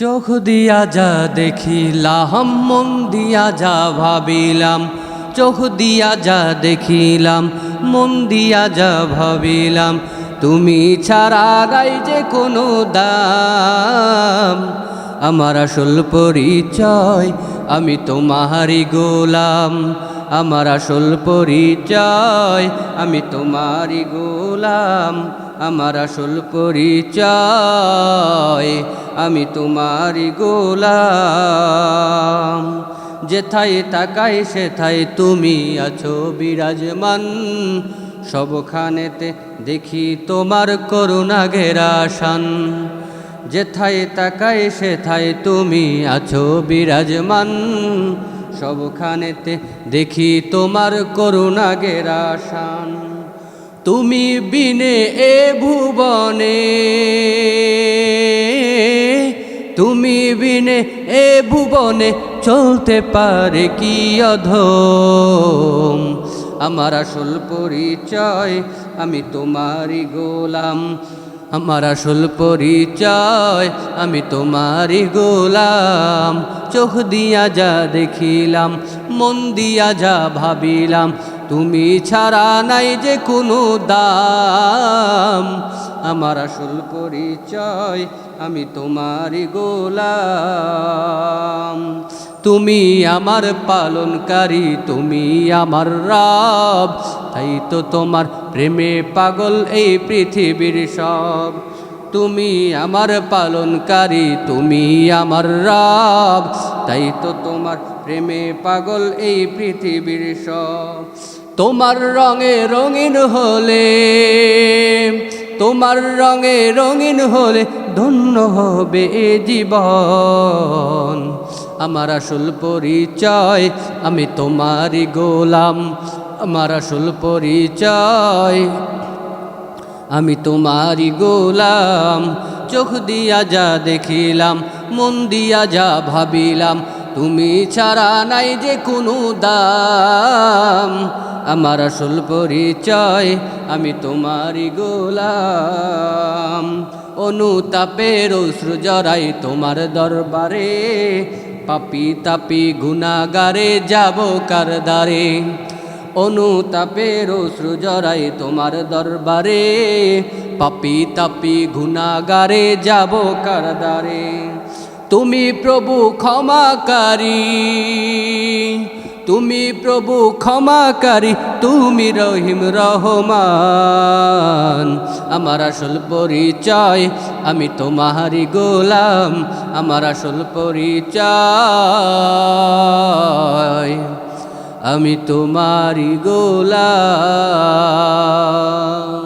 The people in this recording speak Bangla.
চোখ দিয়া যা দেখিলাম, মন দিয়া যা ভাবিলাম, চোখ দিয়া যা দেখিলাম, মন দিয়া যা ভাবিলাম, তুমি ছাড়া গাই যে কোনো দাম। আমার আসল পরিচয় আমি তোমারই গোলাম, আমার আসল পরিচয় আমি তোমারই গোলাম, আমার আসল পরিচয় আমি তোমারই গোলাম। যেথায় তাকাই, সেথায় তুমি আছো বিরাজমান। সবখানেতে দেখি তোমার করুণা ঘেরা শান যেথায় তাকাই, সেথায় তুমি আছো বিরাজমান। সবখানেতে দেখি তোমার করুণা ঘেরা শান তুমি বিনে এ ভুবনে। তুমি বিনে এ ভুবনে চলতে পারে কি অধম? আমার আসল পরিচয়, আমি তোমারই গোলাম। আমার আসল পরিচয়, আমি তোমারই গোলাম। চোখ দিয়া যা দেখিলাম, মন দিয়া যা ভাবিলাম তুমি ছাড়া নাই যে কোনো দাম। আমার আসল পরিচয়, আমি তোমারই গোলাম। তুমি আমার পালনকারী, তুমি আমার রব। তাই তো তোমার প্রেমে পাগল এই পৃথিবীর সব। তুমি আমার পালনকারী, তুমি আমার রব। তাই তো তোমার প্রেমে পাগল এই পৃথিবীর সব। তোমার রঙে রঙিন হলে, তোমার রঙে রঙিন হলে ধন্য হবে এ জীবন। আমার আসল পরিচয়, আমি তোমারই গোলাম। আমার আসল পরিচয়, আমি তোমারই গোলাম। চোখ দিয়া যা দেখিলাম, মন দিয়া যা ভাবিলাম, তুমি ছাড়া নাই যে কোনো দাম। আমার আসল পরিচয়, আমি তোমারই গোলাম। অনুতাপের অশ্রু জড়াই তোমার দরবারে, পাপি তাপি গুনাগারে যাব কার দ্বারে। অনুতাপের অশ্রু জড়াই তোমার দরবারে, পাপি তাপি গুনাগারে যাব কার দ্বারে। তুমি প্রভু ক্ষমাকারী। তুমি প্রভু ক্ষমাকারী, তুমি রহিম রহমান। আমার আসল পরিচয়, আমি তোমাহারি গোলাম। আমার আসল পরিচয়, আমি তোমারি গোলাম।